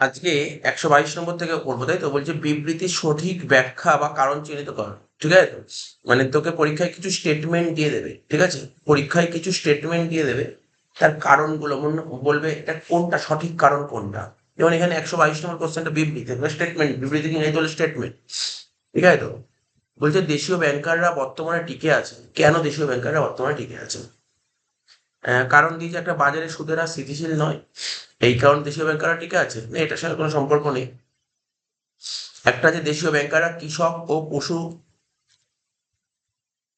আজকে একশো বাইশ নম্বর থেকে করব তাই তো বলছে বিবৃতি সঠিক ব্যাখ্যা বা কারণ চিহ্নিত কর। ঠিক আছে? মানে তোকে পরীক্ষায় কিছু স্টেটমেন্ট দিয়ে দেবে, ঠিক আছে? পরীক্ষায় কিছু স্টেটমেন্ট দিয়ে দেবে, তার কারণগুলো বলবে এটা কোনটা, সঠিক কারণ কোনটা? যেমন এখানে একশো বাইশ নম্বর কোশ্চেনটা বিবৃতি স্টেটমেন্ট বিবৃতি ইংরেজি বলে স্টেটমেন্ট ঠিক আছে তো? বলছে দেশীয় ব্যাংকাররা বর্তমানে টিকে আছে কেন দেশীয় ব্যাংকাররা বর্তমানে টিকে আছে কারণ দিয়েছে একটা বাজারে সুদের হার স্থিতিশীল নয়। এই কারণ দেশীয় ব্যাংকাররা টিকে আছে। না, এটার সঙ্গে কোনো সম্পর্ক নেই। একটা যে দেশীয় ব্যাংকাররা কৃষক ও পশু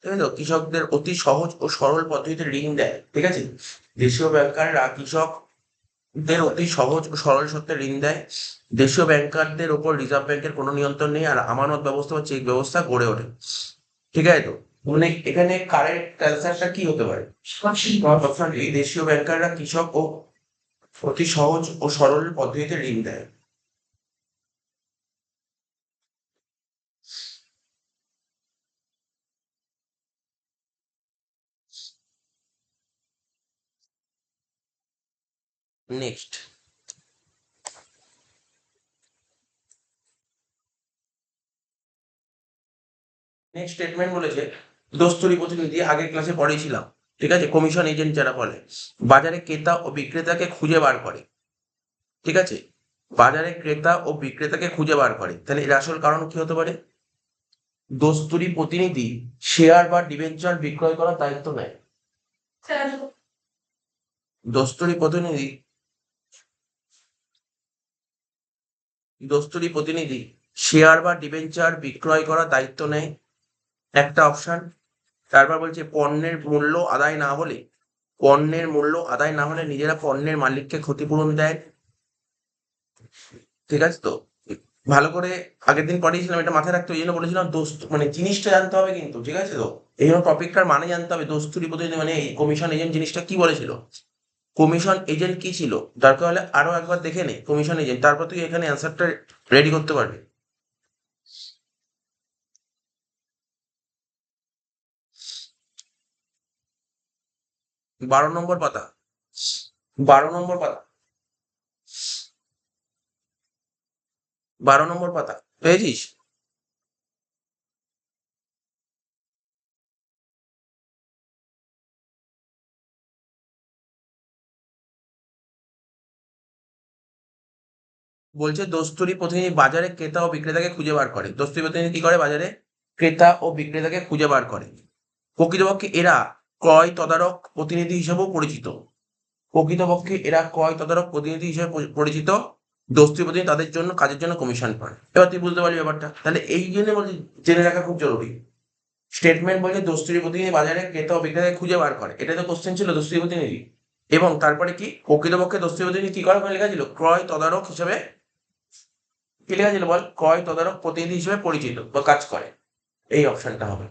ঠিক আছে? কৃষকদের অতি সহজ ও সরল পদ্ধতিতে ঋণ দেয়, ঠিক আছে? দেশীয় ব্যাংকাররা কৃষকদের অতি সহজ ও সরল সত্ত্বে ঋণ দেয়। দেশীয় ব্যাংকারদের ওপর রিজার্ভ ব্যাংকের কোনো নিয়ন্ত্রণ নেই আর আমানত ব্যবস্থা বা চেক ব্যবস্থা গড়ে ওঠে, ঠিক আছে তো? মানে এখানে কারেক্ট অ্যান্সারটা কি হতে পারে? অপশন ডি দেশীয় ব্যাংকাররা কৃষক ও অতি সহজ ও সরল পদ্ধতিতে ঋণ দেয়। নেক্সট নেক্সট স্টেটমেন্ট বলেছে দোস্তরি প্রতিনিধি আগের ক্লাসে পড়েছিলাম ঠিক আছে? কমিশন এজেন্ট যারা বলে বাজারে ক্রেতা ও বিক্রেতাকে খুঁজে বার করে। ঠিক আছে? বাজারে ক্রেতা ও বিক্রেতাকে খুঁজে বার করে। তাহলে এর আসল কারণ কি হতে পারে? দোস্তুরি প্রতিনিধি শেয়ার বা ডিবেঞ্চার বিক্রয় করার দায়িত্ব নেয়। দোস্তুরি প্রতিনিধি দোস্তুরি প্রতিনিধি শেয়ার বা ডিবেঞ্চার বিক্রয় করার দায়িত্ব নেয়। একটা অপশন তারপর বলছে পণ্যের মূল্য আদায় না হলে, পণ্যের মূল্য আদায় না হলে নিজেরা পণ্যের মালিককে ক্ষতিপূরণ দেয়। ঠিক আছে তো? ভালো করে আগের দিন পড়িয়েছিলাম, এটা মাথায় রাখতে ওই জন্য বলেছিলাম দোস্ত মানে জিনিসটা জানতে হবে কিন্তু, ঠিক আছে তো? এই জন্য টপিকটার মানে জানতে হবে দোস্তুরি প্রতিনিধি মানে এই কমিশন এজেন্ট জিনিসটা কি বলেছিল? কমিশন এজেন্ট কি ছিল? দরকার হলে আরও একবার দেখে নে কমিশন এজেন্ট তারপর তুই এখানে অ্যান্সারটা রেডি করতে পারবি। বারো নম্বর পাতা। বারো নম্বর পাতা। বারো নম্বর পাতা। পেয়েছিস? বলছে, দোস্তুরি প্রতিনিধি বাজারে ক্রেতা ও বিক্রেতাকে খুঁজে বার করে। দোস্তুরি প্রতিনিধি কি করে বাজারে? ক্রেতা ও বিক্রেতাকে খুঁজে বার করে। প্রকৃতপক্ষে এরা ক্রয় তদারক প্রতিনিধি হিসেবেও পরিচিত। প্রকৃতপক্ষে এরা ক্রয় তদারক প্রতিনিধি হিসেবে পরিচিত। দোস্তুরি প্রতিনিধি তাদের জন্য, কাজের জন্য কমিশন পায়। এবার তুই বুঝতে পারলি ব্যাপারটা। তাহলে এই জন্য বলছি, জেনে রাখা খুব জরুরি। স্টেটমেন্ট বলছে, দোস্তুরি প্রতিনিধি বাজারে ক্রেতা ও বিক্রেতাকে খুঁজে বার করে। এটা তো কোশ্চেন ছিল দোস্তুরি প্রতিনিধি। এবং তারপরে কি? প্রকৃতপক্ষে দোস্তুরি প্রতিনিধি কি করে? লেখা ছিল ক্রয় তদারক হিসেবে কি লেখা ছিল বল? ক্রয় তদারক প্রতিনিধি হিসেবে পরিচিত বা কাজ করে। এই অপশনটা হবে।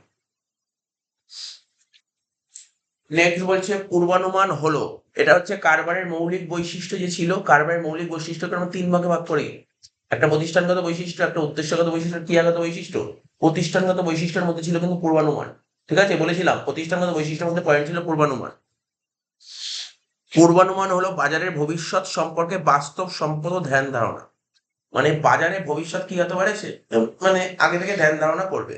নেক্সট বলছে, পূর্বানুমান হলো। এটা হচ্ছে কারবারের মৌলিক বৈশিষ্ট্য যে ছিল। কারবারের মৌলিক বৈশিষ্ট্যকে আমরা তিন ভাগে ভাগ করি। একটা প্রতিষ্ঠানগত বৈশিষ্ট্য, একটা উদ্দেশ্যগত বৈশিষ্ট্য ক্রিয়াগত বৈশিষ্ট্য। প্রতিষ্ঠানগত বৈশিষ্ট্যের মধ্যে ছিল কিন্তু পূর্বানুমান। ঠিক আছে? বলেছিলাম, প্রতিষ্ঠানগত বৈশিষ্ট্যের মধ্যে পয়েন্ট ছিল পূর্বানুমান। পূর্বানুমান হলো বাজারের ভবিষ্যৎ সম্পর্কে বাস্তব সম্পদ ধ্যান ধারণা। মানে বাজারে ভবিষ্যৎ কি হতে পারে সে মানে আগে থেকে ধ্যান ধারণা করবে।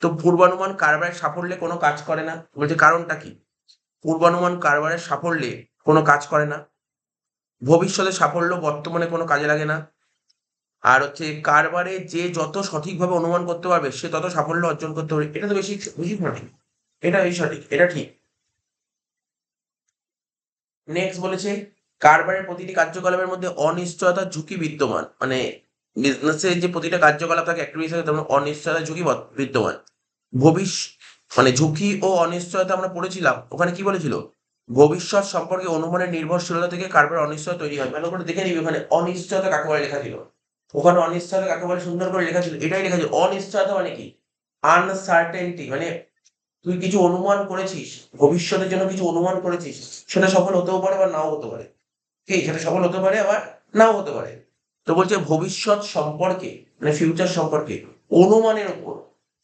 তো পূর্বানুমান কারবারের সাফল্যে কোনো কাজ করে না। বলছে কারণটা কি? পূর্বানুমান কারবারের সাফল্যে কোনো কাজ করে না। ভবিষ্যতে সাফল্য বর্তমানে কোনো কাজে লাগে না। আর হচ্ছে কারবারে যে যত সঠিকভাবে অনুমান করতে পারবে, সে তত সাফল্য অর্জন করতে পারবে। এটা তো বেশি বেশি সঠিক। এটা বেশি সঠিক। এটা ঠিক। নেক্সট বলেছে, কারবারের প্রতিটি কার্যকলাপের মধ্যে অনিশ্চয়তার ঝুঁকি বিদ্যমান। মানে বিজনেসের যে প্রতিটা কার্যকলাপ থাকে অ্যাক্টিভিটি তেমন অনিশ্চয়তার ঝুঁকি বিদ্যমান। ভবিষ্যৎ মানে ঝুঁকি ও অনিশ্চয়তা আমরা পড়েছিলাম। ওখানে কি বলেছিল? ভবিষ্যৎ সম্পর্কে অনুমানের নির্ভরশীলতা থেকে কারবার অনিশ্চয়তা তৈরি হয়। ভালো করে দেখে নিবি, ওখানে অনিশ্চয়তা কাকে বলে লেখা ছিল? ওখানে অনিশ্চয়তা কাকে বলে সুন্দর করে লেখা ছিল? এটাই লেখা ছিল। অনিশ্চয়তা মানে কি? আনসার্টেনটি মানে তুই কিছু অনুমান করেছিস, ভবিষ্যতের জন্য কিছু অনুমান করেছিস, সেটা সফল হতেও পারে বা নাও হতে পারে। কি? সেটা সফল হতে পারে আবার নাও হতে পারে। তো বলছে ভবিষ্যৎ সম্পর্কে মানে ফিউচার সম্পর্কে, অনুমানের উপর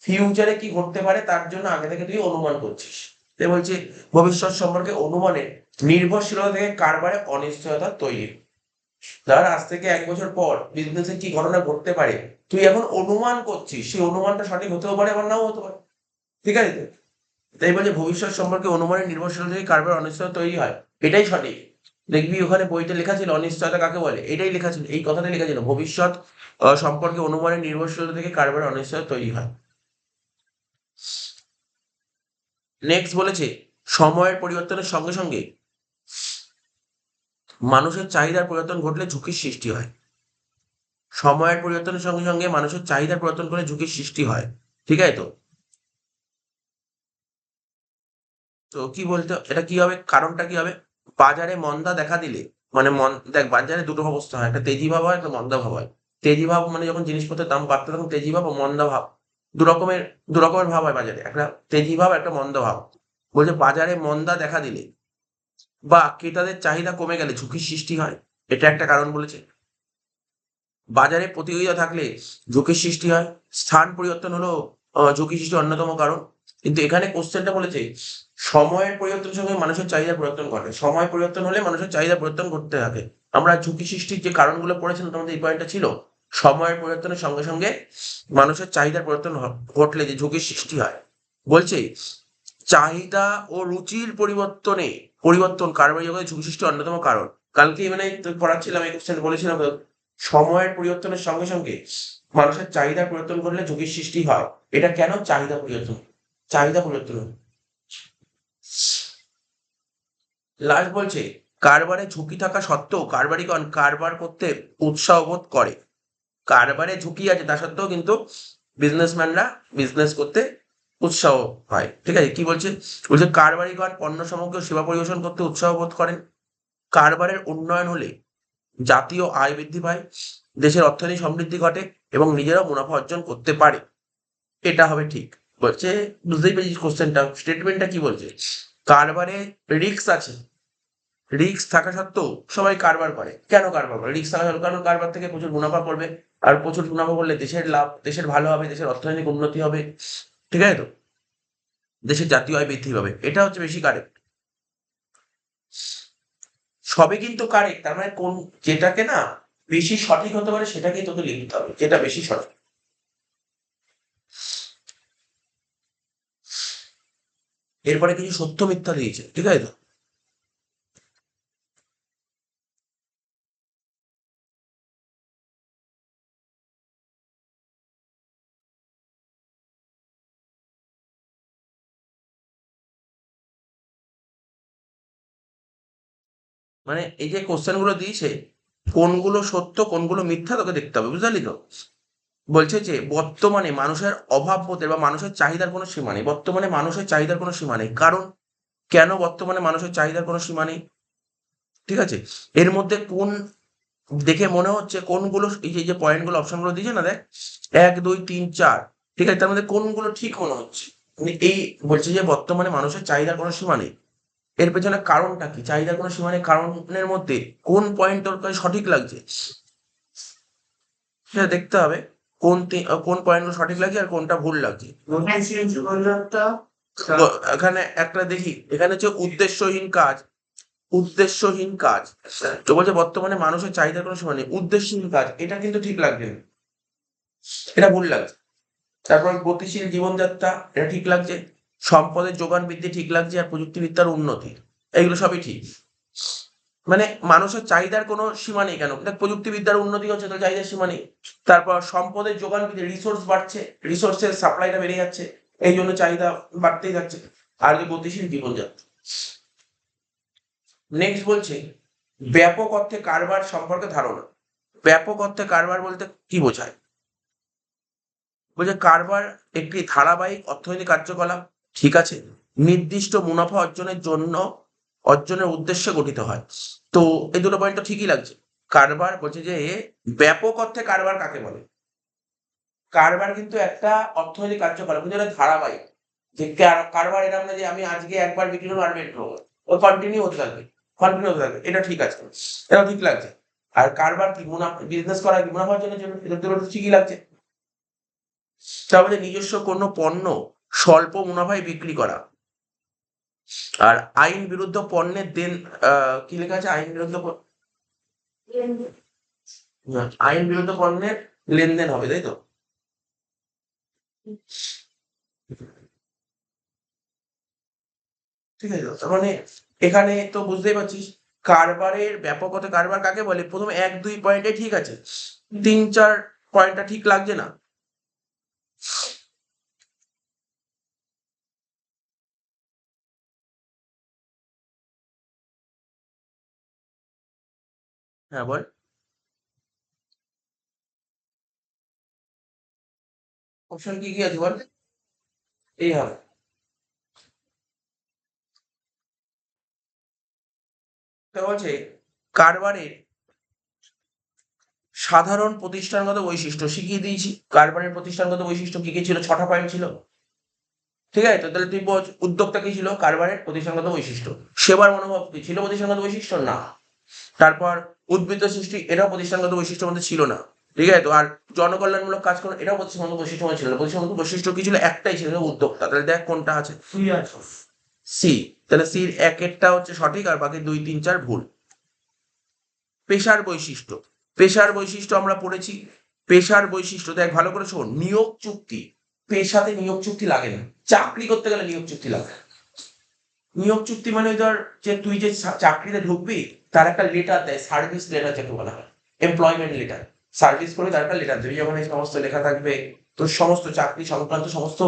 ফিউচারে কি ঘটতে পারে, তার জন্য আগে থেকে তুই অনুমান করছিস। তাই বলছে, ভবিষ্যৎ সম্পর্কে অনুমানের নির্ভরশীলতা থেকে কারবারে অনিশ্চয়তা তৈরি। ধর, আজ থেকে এক বছর পর বিজনেসে কি ঘটনা ঘটতে পারে, তুই এখন অনুমান করছিস, সেই অনুমানটা সঠিক হতেও পারে আবার নাও হতে পারে। ঠিক আছে? তাই বলছে, ভবিষ্যৎ সম্পর্কে অনুমানের নির্ভরশীল থেকে কার্বের অনিশ্চয়তা তৈরি হয়, এটাই সঠিক। দেখবি, ওখানে বইতে লেখা ছিল, অনিশ্চয়তা কাকে বলে? এটাই লেখা ছিল, এই কথাটাই লেখা ছিল, ভবিষ্যৎ সম্পর্কে অনুমানের নির্ভরশীলতা থেকে কার্বের অনিশ্চয়তা তৈরি হয়। নেক্সট বলেছে, সময়ের পরিবর্তনের সঙ্গে সঙ্গে মানুষের চাহিদার পরিবর্তন ঘটলে ঝুঁকির সৃষ্টি হয়। সময়ের পরিবর্তনের সঙ্গে সঙ্গে মানুষের চাহিদার পরিবর্তন করে ঝুঁকির সৃষ্টি হয়। ঠিক আছে তো? তো কি বলতে, এটা কি হবে, কারণটা কি হবে? বাজারে মন্দা দেখা দিলে মানে মন, দেখ বাজারে দুটো অবস্থা হয়, একটা তেজি ভাব হয়, একটা মন্দা ভাব হয়। তেজি ভাব মানে যখন জিনিসপত্রের দাম বাড়তে তখন তেজি ভাব ও মন্দা ভাব দু রকমের দু রকমের ভাব হয় বাজারে। একটা তেজি ভাব, একটা মন্দা ভাব। বলছে, বাজারে মন্দা দেখা দিলে বা ক্রেতাদের চাহিদা কমে গেলে ঝুঁকির সৃষ্টি হয়, এটা একটা কারণ বলেছে। বাজারে প্রতিযোগিতা থাকলে ঝুঁকির সৃষ্টি হয়, স্থান পরিবর্তন হলো ঝুঁকি সৃষ্টির অন্যতম কারণ। কিন্তু এখানে কোশ্চেনটা বলেছে, সময়ের পরিবর্তনের সঙ্গে মানুষের চাহিদা পরিবর্তন ঘটে। সময় পরিবর্তন হলে মানুষের চাহিদা পরিবর্তন ঘটতে থাকে। আমরা ঝুঁকি সৃষ্টির যে কারণগুলো পড়েছিলাম তোমাদের এই পয়েন্টটা ছিল। সময়ের পরিবর্তনের সঙ্গে সঙ্গে মানুষের চাহিদার পরিবর্তন ঘটলে যে ঝুঁকির সৃষ্টি হয়। বলছে, চাহিদা ও রুচির পরিবর্তনে পরিবর্তন কারবারি জগতে ঝুঁকি সৃষ্টি অন্যতম কারণ। কালকে মানে পড়াচ্ছিলাম, এই কোশ্চেন বলেছিলাম সময়ের পরিবর্তনের সঙ্গে সঙ্গে মানুষের চাহিদা পরিবর্তন করলে ঝুঁকির সৃষ্টি হয়। এটা কেন চাহিদা পরিবর্তন? চাহিদা পরিবর্তন। লাস্ট বলছে, কারবারে ঝুঁকি থাকা সত্ত্বেও কারবারিগণ কারবার করতে উৎসাহ বোধ করে। কারবারে ঝুঁকি আছে, তা সত্ত্বেও কিন্তু বিজনেসম্যানরা বিজনেস করতে উৎসাহ হয়। ঠিক আছে? কি বলছে? বলছে, কারবারিগণ পণ্য সামগ্রী সেবা পরিবেশন করতে উৎসাহ বোধ করেন। কারবারের উন্নয়ন হলে জাতীয় আয় বৃদ্ধি পায়, দেশের অর্থনীতি সমৃদ্ধি ঘটে এবং নিজেরাও মুনাফা অর্জন করতে পারে। এটা হবে ঠিক। বলছে, বুঝতেই পেরেছিস কোশ্চেনটা স্টেটমেন্টটা কি বলছে? কারবারে রিস্ক আছে রিস্ক থাকা সত্ত্বেও সবাই কারবার করে। কেন কারবার করে? রিস্ক থাকা সত্ত্বেও কারবার থেকে প্রচুর মুনাফা করবে আর প্রচুর মুনাফা করলে দেশের লাভ, দেশের ভালো হবে, দেশের অর্থনৈতিক উন্নতি হবে। ঠিক আছে তো? দেশের জাতীয় আয় বৃদ্ধি পাবে। এটা হচ্ছে বেশি কারেক্ট সবে কিন্তু কারেক্ট তার মানে কোন, যেটাকে না বেশি সঠিক হতে পারে সেটাকেই তোকে লিখতে হবে। যেটা বেশি সঠিক। এরপরে কিছু সত্য মিথ্যা দিয়েছে। ঠিক আছে তো? মানে এই যে কোশ্চেনগুলো দিয়েছে, কোনগুলো সত্য, কোনগুলো মিথ্যা, তোকে দেখতে হবে বুঝলি তো? বলছে যে, বর্তমানে মানুষের অভাব বোধের বা মানুষের চাহিদার কোনো সীমা নেই। বর্তমানে মানুষের চাহিদার কোনো সীমা নেই। কারণ, কেন বর্তমানে মানুষের চাহিদার কোনো সীমা নেই? ঠিক আছে? এর মধ্যে কোন, দেখে মনে হচ্ছে কোনগুলো, এই যে- যে পয়েন্টগুলো অপশনগুলো দিয়েছে না, দেখ? এক, দুই, তিন, চার। ঠিক আছে? তার মধ্যে কোনগুলো ঠিক মনে হচ্ছে? মানে এই বলছে যে, বর্তমানে মানুষের চাহিদার কোনো সীমা নেই। এর পেছনে কারণটা কি? চাহিদার কোনো সীমা নেই? কারণের মধ্যে কোন পয়েন্ট তোর কাছে সঠিক লাগছে? সেটা দেখতে হবে। কোন কোন পয়েন্টগুলো সঠিক লাগছে আর কোনটা ভুল লাগছে? এখানে একটা দেখি। এখানে হচ্ছে উদ্দেশ্যহীন কাজ। উদ্দেশ্যহীন কাজ। তো বলছে বর্তমানে মানুষের চাহিদার কোনো সীমা নেই। উদ্দেশ্যহীন কাজ এটা কিন্তু ঠিক লাগছে এটা ভুল লাগছে। তারপর গতিশীল জীবনযাত্রা এটা ঠিক লাগছে? সম্পদের যোগান বৃদ্ধি ঠিক লাগছে আর প্রযুক্তিবিদ্যার উন্নতি। এইগুলো সবই ঠিক। মানে মানুষের চাহিদার কোনো সীমা নেই কেন? দেখ, প্রযুক্তিবিদ্যার উন্নতি হচ্ছে তো চাহিদার সীমা নেই। তারপর সম্পদের যোগান বৃদ্ধি রিসোর্স বাড়ছে রিসোর্সের সাপ্লাইটা বেড়ে যাচ্ছে, এই জন্য চাহিদা বাড়তেই যাচ্ছে আর যে গতিশীল জীবনযাত্রা। নেক্সট বলছে, ব্যাপক অর্থে কারবার সম্পর্কে ধারণা। ব্যাপক অর্থে কারবার বলতে কি বোঝায়? বলছে কারবার একটি ধারাবাহিক অর্থনৈতিক কার্যকলাপ ঠিক আছে? নির্দিষ্ট মুনাফা অর্জনের জন্য, অর্জনের উদ্দেশ্যে গঠিত হয়। তো এই দুটো পয়েন্ট তো ঠিকই লাগছে। কারবার বলছে যে, ব্যাপক অর্থে কারবার কাকে বলে? কারবার কিন্তু একটা অর্থনৈতিক কার্যকলাপ, কিন্তু এটা ধারাবাহিক। যে কারবার এরকম না যে আমি আজকে একবার বিক্রি করব আর বের করব ও কন্টিনিউ হতে থাকবে কন্টিনিউ হতে থাকবে, এটা ঠিক আছে। এটা ঠিক লাগছে। আর কারবার কি, মুনাফা বিজনেস করা কি, মুনাফা অর্জনের জন্য? এটা দুটো ঠিকই লাগছে। তারপরে নিজস্ব কোনো পণ্য স্বল্প মুনাফায় বিক্রি করা। আর আইন বিরুদ্ধ পণ্যের দেন কি লেখা আছে? আইন বিরুদ্ধ আইন বিরুদ্ধ পণ্যের লেনদেন হবে, তাই তো? ঠিক আছে? তার মানে এখানে তো বুঝতেই পারছিস, কারবারের ব্যাপকতা, কারবার কাকে বলে? প্রথম এক দুই পয়েন্টে ঠিক আছে, তিন চার পয়েন্টটা ঠিক লাগছে না। হ্যাঁ বল। অপশন কি কি আছে বল? এই হবে বলছে কারবারের সাধারণ প্রতিষ্ঠানগত বৈশিষ্ট্য। শিখিয়ে দিয়েছি, কারবারের প্রতিষ্ঠানগত বৈশিষ্ট্য কি কি ছিল? ছটা পয়েন্ট ছিল। ঠিক আছে, তো তাহলে তুই বোঝ উদ্যোক্তা কি ছিল? কারবারের প্রতিষ্ঠানগত বৈশিষ্ট্য। সেবার মনোভাব কি? ছিল প্রতিষ্ঠানগত বৈশিষ্ট্য? না। তারপর উদ্বৃত্ত সৃষ্টি এটাও প্রতিষ্ঠানগত বৈশিষ্ট্যের মধ্যে ছিল না। ঠিক আছে? তো আর জনকল্যাণমূলক কাজ করা এটাও প্রতিষ্ঠানগত বৈশিষ্ট্য ছিল না। প্রতিষ্ঠানগত বৈশিষ্ট্য কি ছিল? একটাই ছিল উদ্যোক্তা। তাহলে দেখ কোনটা আছে। সি তাহলে সির একেরটা হচ্ছে সঠিক আর বাকি দুই তিন চার ভুল। পেশার বৈশিষ্ট্য। পেশার বৈশিষ্ট্য আমরা পড়েছি। পেশার বৈশিষ্ট্য দেখ ভালো করে শোন। নিয়োগ চুক্তি। পেশাতে নিয়োগ চুক্তি লাগে না। চাকরি করতে গেলে নিয়োগ চুক্তি লাগে নিয়োগ চুক্তি মানে ধর যে তুই যে চাকরিতে ঢুকবি তার একটা লেটার দেয় সার্ভিস লেটার যাকে বলা হয় এমপ্লয়মেন্ট লেটার সার্ভিস করে তার একটা লেটার দেবে। যেমন এই সমস্ত লেখা থাকবে তোর সমস্ত চাকরি সংক্রান্ত সমস্ত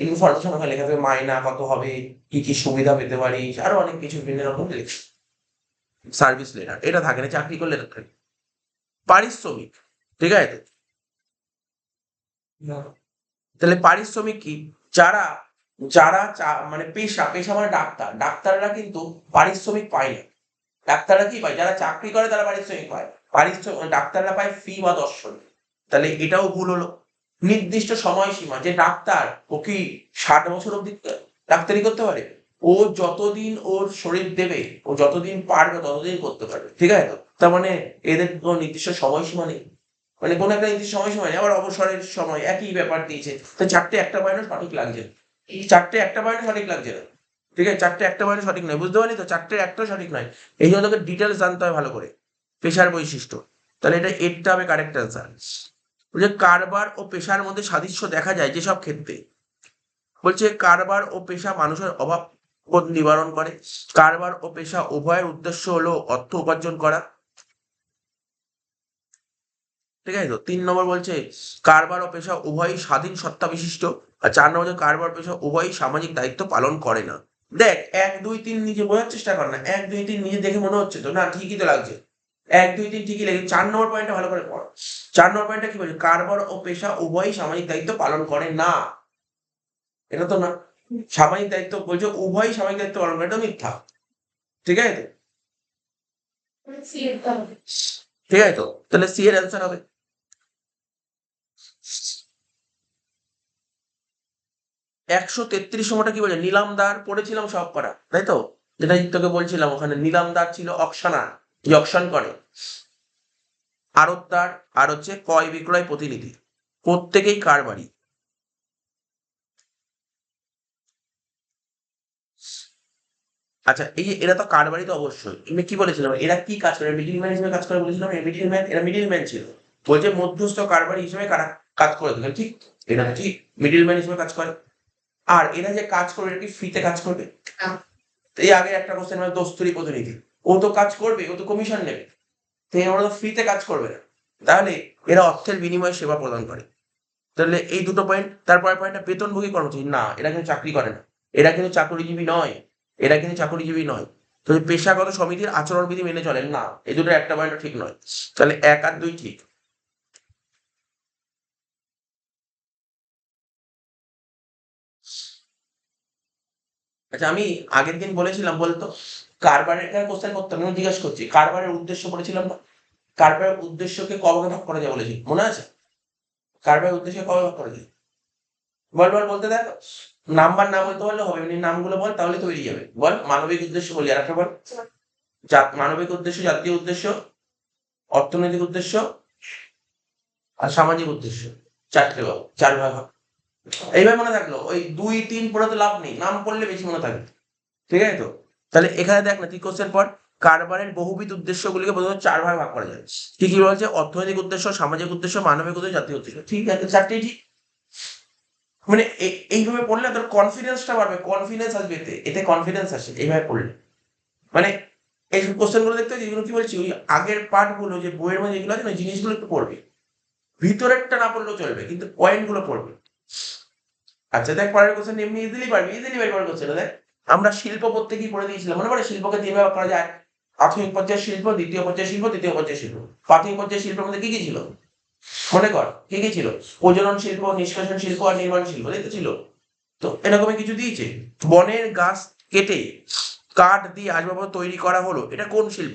ইনফরমেশন ওখানে লেখা থাকবে মাইনা কত হবে কি কি সুবিধা পেতে পারিস আরও অনেক কিছু বিভিন্ন রকম লিখে। সার্ভিস লেটার এটা থাকে না চাকরি করলে এটা থাকে। পারিশ্রমিক ঠিক আছে? তাহলে পারিশ্রমিক কি? যারা যারা মানে পেশা পেশা মানে ডাক্তার ডাক্তাররা কিন্তু পারিশ্রমিক পায় না। ডাক্তাররা কি পায়? যারা চাকরি করে তারা পারিশ্রমিক পায়। পারিশ্রমিক ডাক্তাররা পায় ফি বা দর্শন। তাহলে এটাও ভুল হলো। নির্দিষ্ট সময়সীমা, যে ডাক্তার ও কি ষাট বছর অব্দি ডাক্তারি করতে পারে? ও যতদিন ওর শরীর দেবে, ও যতদিন পারবে ততদিন করতে পারবে। ঠিক আছে তো? তার মানে এদের কোনো নির্দিষ্ট সময়সীমা নেই। মানে কোনো একটা নির্দিষ্ট সময়সীমা নেই। আবার অবসরের সময় একই ব্যাপার দিয়েছে। তো চারটে একটা পয়েন্টও সঠিক লাগছে। চারটে একটা পয়েন্ট সঠিক লাগছে না। ঠিক আছে? চারটে একটা পয়েন্ট সঠিক নয়, বুঝতে পারলি তো? চারটে একটা সঠিক নয়। এই জন্য তোকে ডিটেলস জানতে হয় ভালো করে। পেশার বৈশিষ্ট্য। তাহলে এটা, এরটা হবে কারেক্ট অ্যান্সার বলছে, কারবার ও পেশার মধ্যে সাদৃশ্য দেখা যায় যেসব ক্ষেত্রে। বলছে, কারবার ও পেশা মানুষের অভাব বোধ নিবারণ করে। কারবার ও পেশা উভয়ের উদ্দেশ্য হলো অর্থ উপার্জন করা। ঠিক আছে তো? তিন নম্বর বলছে, কারবার ও পেশা উভয়ই স্বাধীন সত্তা বিশিষ্ট। আর চার নম্বর কারবার পেশা উভয়ই সামাজিক দায়িত্ব পালন করে না। দেখ এক দুই তিন নিজে বোঝার চেষ্টা কর না। এক দুই তিন নিজে দেখে মনে হচ্ছে তো। না ঠিকই তো লাগছে। এক দুই তিন ঠিকই লেগে চার নম্বর পয়েন্টটা ভালো করে পড়। চার নম্বর পয়েন্টটা কি বলছে? কারবার ও পেশা উভয়ই সামাজিক দায়িত্ব পালন করে না। এটা তো না। সামাজিক দায়িত্ব বলছে উভয়ই সামাজিক দায়িত্ব পালন করে। এটা মিথ্যা। ঠিক আছে তো? ঠিক আছে তো? তাহলে সি এর অ্যান্সার হবে। একশো তেত্রিশ সময়টা কি বলছে নিলামদার পড়েছিলাম সব করা তাই তো? যেটা তোকে বলছিলাম, ওখানে নিলামদার ছিল অকশানা যে অকশন করে। আড়তদার আর হচ্ছে ক্রয় বিক্রয় প্রতিনিধি? প্রত্যেকেই কারবারি আচ্ছা এই যে এরা তো কারবারি তো অবশ্যই। আমি কি বলেছিলাম? এরা কি কাজ করে? মিডিল ম্যান হিসেবে কাজ করে বলেছিলাম। মিডিল ম্যান, এরা মিডিল ম্যান ছিল। বলছে মধ্যস্থ কারবারি হিসেবে কারা কাজ করে দিলেন ঠিক? এটা ঠিক মিডিল ম্যান হিসেবে কাজ করে? আর এরা যে কাজ করবে এটা কি ফ্রিতে কাজ করবে? তো এই আগে একটা কোশ্চেন মানে দস্তুরি প্রতিনিধি। ও তো কাজ করবে ও তো কমিশন নেবে। তো ওরা তো ফ্রিতে কাজ করবে না। তাহলে এরা অর্থের বিনিময়ে সেবা প্রদান করে। তাহলে এই দুটো পয়েন্ট তারপরে পয়েন্টটা বেতনভোগী কর্মচারী। না এরা কিন্তু চাকরি করে না। এরা কিন্তু চাকরিজীবী নয়। এরা কিন্তু চাকরিজীবী নয়। তো পেশাগত সমিতির আচরণবিধি মেনে চলেন। না এই দুটো একটা পয়েন্ট ঠিক নয়। তাহলে এক আর দুই ঠিক। আচ্ছা আমি আগের দিন বলেছিলাম, বলতো? কারবারের কোশ্চেন করতাম আমি জিজ্ঞেস করছি, কারবারের উদ্দেশ্য বলেছিলাম না কারবারের উদ্দেশ্যকে কবে ভাগ করা যায় বলেছি? মনে আছে? কারবারের উদ্দেশ্য কবে ভাগ করা যায়? বল বল, বলতে দেখ, নাম্বার না বলতে পারলে হবে, এমনি নামগুলো বল, তাহলে তো বেরিয়ে যাবে। বল, মানবিক উদ্দেশ্য বলি আর একটা বল মানবিক উদ্দেশ্য, জাতীয় উদ্দেশ্য, অর্থনৈতিক উদ্দেশ্য আর সামাজিক উদ্দেশ্য। চারটে ভাগ চার ভাগ এইভাবে মনে থাকল, ওই দুই, তিন পড়ে তো লাভ নেই, নাম পড়লে বেশি মনে থাকবে ঠিক আছে তো? তাহলে এখানে দেখ না তুই কোশ্চেন পর? কারবারের বহুবিধ উদ্দেশ্যগুলিকে প্রথমত চার ভাগে ভাগ করা যায়। কি কি বলছে? অর্থনৈতিক উদ্দেশ্য, সামাজিক উদ্দেশ্য, মানবিক উদ্দেশ্য, জাতীয় উদ্দেশ্য। ঠিক আছে, চারটেই ঠিক। মানে এইভাবে পড়লে তোর কনফিডেন্সটা বাড়বে কনফিডেন্স আসবে এতে এতে কনফিডেন্স আসে, এইভাবে পড়লে। মানে এই কোশ্চেনগুলো দেখতে যেগুলো কি বলছি, ওই আগের পার্টগুলো যে বইয়ের মধ্যে যেগুলো আছে না জিনিসগুলো একটু পড়বে। ভিতরেরটা না পড়লেও চলবে, কিন্তু পয়েন্টগুলো পড়বে। আচ্ছা দেখ পরের কোশ্চেন এমনি ইজিলি পারবি ইজিলি বের করার কোশ্চেন দেখ। আমরা শিল্প প্রত্যেকেই পড়ে দিয়েছিলাম? মনে পড়ে? শিল্পকে তিন ভাগ করা যায়। প্রাথমিক পর্যায়ের শিল্প দ্বিতীয় পর্যায়ের শিল্প তৃতীয় পর্যায়ের শিল্প। প্রাথমিক পর্যায়ের শিল্পের মধ্যে কি কি ছিল? মনে কর কি কি ছিল? প্রজনন শিল্প নিষ্কাশন শিল্প আর নির্মাণ শিল্প এই তো ছিল? তো এরকমই কিছু দিয়েছে। বনের গাছ কেটে কাঠ দিয়ে আসবাবপত্র তৈরি করা হলো। এটা কোন শিল্প?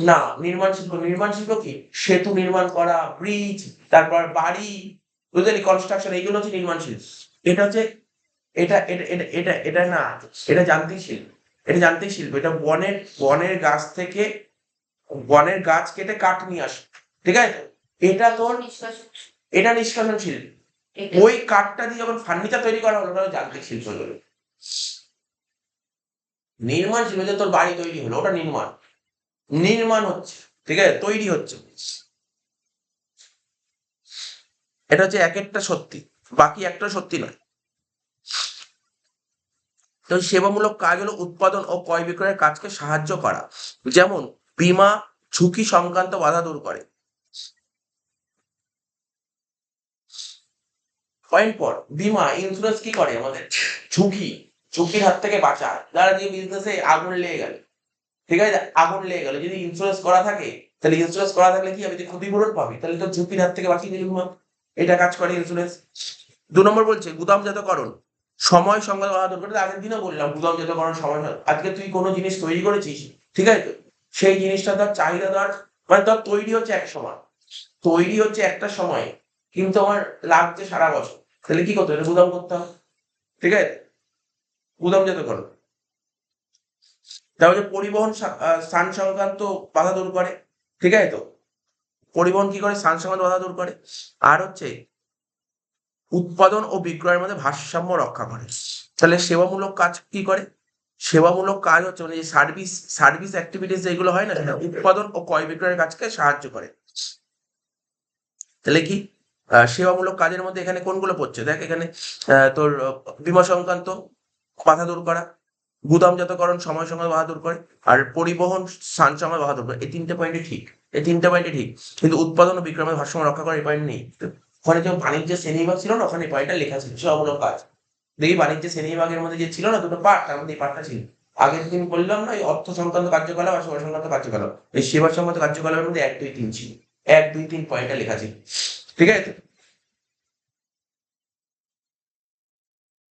না নির্মাণ শিল্প। নির্মাণ শিল্প কি? সেতু নির্মাণ করা ব্রিজ তারপর বাড়ি বুঝলি কনস্ট্রাকশন এইগুলো হচ্ছে নির্মাণ শিল্প এটা হচ্ছে এটা এটা এটা না এটা যান্ত্রিক শিল্প। এটা যান্ত্রিক শিল্প। এটা বনের বনের গাছ থেকে বনের গাছ কেটে কাঠ নিয়ে আসে। ঠিক আছে? এটা তোর এটা নিষ্কাশন শিল্প ওই কাঠটা দিয়ে যখন ফার্নিচার তৈরি করা হলো ওটা যান্ত্রিক শিল্প হলো। নির্মাণ শিল্প যে তোর বাড়ি তৈরি হলো ওটা নির্মাণ। নির্মাণ হচ্ছে ঠিক আছে? তৈরি হচ্ছে। এটা হচ্ছে এক একটা সত্যি, বাকি একটা সত্যি নয়। তো সেবামূলক কাজ হলো উৎপাদন ও ক্রয় বিক্রয়ের কাজকে সাহায্য করা। যেমন বীমা, ঝুঁকি সংক্রান্ত বাধা দূর করে। পয়েন্ট পর বিমা ইন্স্যুরেন্স কি করে আমাদের? ঝুঁকি, ঝুঁকির হাত থেকে বাঁচায় যারা যে বিজনেসে আগুন লেগে গেল। ঠিক আছে? আগুন লেগে গেল। যদি ইন্স্যুরেন্স করা থাকে, তাহলে ইন্স্যুরেন্স করা থাকলে কি আমি তুই ক্ষতিপূরণ পাবি, তাহলে তো ঝুঁকির হাত থেকে বাঁচিয়ে দিবি বীমা। এটা কাজ করে ইন্স্যুরেন্স দু নম্বর বলছে, গুদামজাতকরণ। সময় সংবাদ করে আগের দিনও বললাম, গুদামজাতকরণ সময় আজকে তুই কোনো জিনিস তৈরি করেছিস, ঠিক আছে? তো? সেই জিনিসটা ধর চাহিদা ধর মানে ধর তৈরি হচ্ছে এক সময়। তৈরি হচ্ছে একটা সময়, কিন্তু আমার লাগছে সারা বছর। তাহলে কি করতে হবে? গুদাম করতে হবে, ঠিক আছে? গুদামজাতকরণ। তারপর পরিবহন স্থান সংক্রান্ত বাধা দূর করে, ঠিক আছে তো? পরিবহন কি করে? স্থান বাধা দূর করে। আর হচ্ছে, উৎপাদন ও বিক্রয়ের মধ্যে ভারসাম্য রক্ষা করে। তাহলে সেবামূলক কাজ কি করে? সেবামূলক কাজ হচ্ছে মানে সার্ভিস সার্ভিস অ্যাক্টিভিটিস যেগুলো হয় না, সেটা উৎপাদন ও ক্রয় বিক্রয়ের কাজকে সাহায্য করে। তাহলে কি? সেবামূলক কাজের মধ্যে এখানে কোনগুলো পড়ছে? দেখ, এখানে তোর, বীমা সংক্রান্ত বাধা দূর করা, গুদামজাতকরণ সময় সময় বাধা দূর করে, আর পরিবহন স্থান সময় বাধা দূর করে। এই তিনটে পয়েন্টই ঠিক। এই তিনটে পয়েন্টই ঠিক। কিন্তু উৎপাদন ও বিক্রমের ভারসাম্য রক্ষা করার এই পয়েন্ট নেই। ওখানে যে বাণিজ্য শ্রেণীবিভাগ ছিল না, ওখানে পয়েন্টটা লেখা ছিল সেবামূলক কাজ। দেখি বাণিজ্য শ্রেণীবিভাগের মধ্যে যে ছিল না, দুটো পার্ট তার মধ্যে এই পার্টটা ছিল। আগের দিন বললাম না, এই অর্থ সংক্রান্ত কার্যকলাপ আর সেবা সংক্রান্ত কার্যকলাপ। এই সেবা সংক্রান্ত কার্যকলাপের মধ্যে এক, দুই, তিন ছিল। এক, দুই, তিন পয়েন্টটা লেখা ছিল। ঠিক আছে?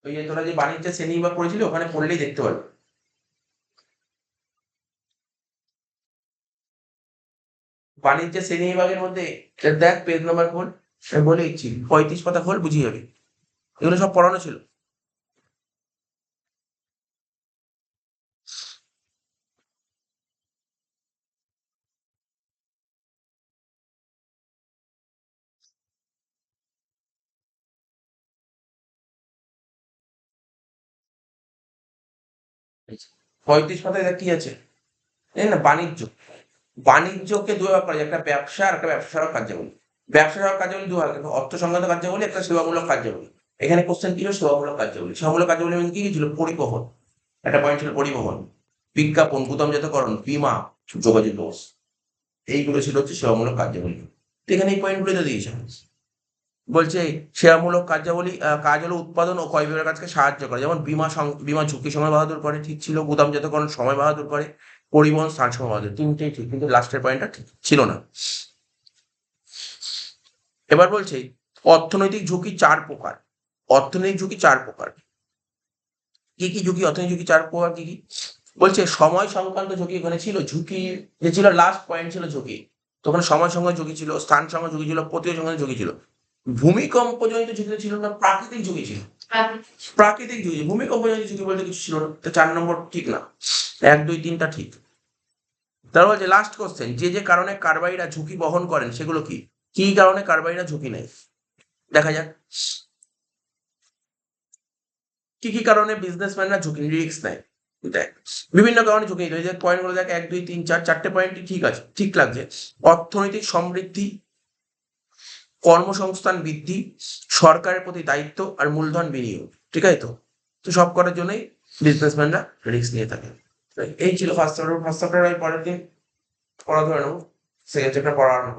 ওই যে তোরা যে বাণিজ্য শ্রেণীবিভাগ করেছিলি, ওখানে পড়লেই দেখতে পারবে বাণিজ্য শ্রেণি বিভাগের মধ্যে দেখ, পেজ নাম্বার খোল। আমি বলে দিচ্ছি, পঁয়ত্রিশ পাতা খোল, বুঝিয়ে যাবে। এগুলো সব পড়ানো ছিল। পঁয়ত্রিশ পাতায় কি আছে। না, বাণিজ্য। বাণিজ্যকে দু ভাগ করা যায়, একটা ব্যবসা আর একটা ব্যবসার কার্যাবলী। ব্যবসার কার্যাবলী দু ভাগ, একটা অর্থ সংক্রান্ত কার্যাবলী, একটা সেবামূলক কার্যাবলী। এখানে কোশ্চেন কি ছিল? সেবামূলক কার্যাবলী। সেবামূলক কার্যাবলী মানে কি? ছিল পরিবহন। একটা পয়েন্ট ছিল পরিবহন। বিজ্ঞাপন, গুদামজাতকরণ, বীমা, যোগাযোগ ব্যবস্থা। এইগুলো ছিল হচ্ছে সেবামূলক কার্যাবলী। তো এখানে এই পয়েন্টগুলো তো দিয়েছে। বলছে, সেবামূলক কার্যাবলী কাজ হলো উৎপাদন ও ক্রয় বিক্রয়ের কাজকে সাহায্য করে। যেমন বিমা বীমা ঝুঁকি সময় বাহাদুর করে, ঠিক ছিল। গুদামজাতকরণ সময় বাহাদুর করে। পরিবহন স্থান বাহাদুর তিনটেই ঠিক, কিন্তু লাস্টের পয়েন্টটা ঠিক ছিল না। এবার বলছে, অর্থনৈতিক ঝুঁকি চার প্রকার। অর্থনৈতিক ঝুঁকি চার প্রকার। কি কি ঝুঁকি? অর্থনৈতিক ঝুঁকি চার প্রকার কি কি? বলছে, সময় সংক্রান্ত ঝুঁকি এখানে ছিল, ঝুঁকি যে ছিল লাস্ট পয়েন্ট ছিল ঝুঁকি। তো ওখানে সময় সঙ্গে ঝুঁকি ছিল, স্থান সঙ্গে ঝুঁকি ছিল প্রতীয় সঙ্গে ঝুঁকি ছিল। ভূমিকম্প জনিত ঝুঁকি ছিল না, প্রাকৃতিক ঝুঁকি ছিল। প্রাকৃতিক ঝুঁকি ভূমিকম্প ঝুঁকি বলতে কিছু ছিল না চার নম্বর ঠিক না। এক, দুই, তিনটা ঠিক। তারপর বলছে লাস্ট কোশ্চেন যে যে কারণে কারবারিরা ঝুঁকি বহন করেন, সেগুলো কি? কি কারণে কারবারিরা ঝুঁকি নেয়? দেখা যাক। কি কি কারণে বিজনেসম্যানরা ঝুঁকি রিস্ক নেয়? দেখ, বিভিন্ন কারণে ঝুঁকি নিতে পয়েন্টগুলো দেখ, এক, দুই, তিন, চার, চারটে পয়েন্টই ঠিক আছে, ঠিক লাগছে। অর্থনৈতিক সমৃদ্ধি কর্মসংস্থান বৃদ্ধি, সরকারের প্রতি দায়িত্ব আর মূলধন বিনিয়োগ, ঠিক আছে তো তো সব করার জন্যই বিজনেসম্যানরা রিস্ক নিয়ে থাকে এই ছিল ফার্স্ট চ্যাপ্টার ফার্স্ট চ্যাপ্টার আমি পরের দিন পড়া ধরে নেব সেকেন্ড চ্যাপ্টার পড়া আরম্ভ।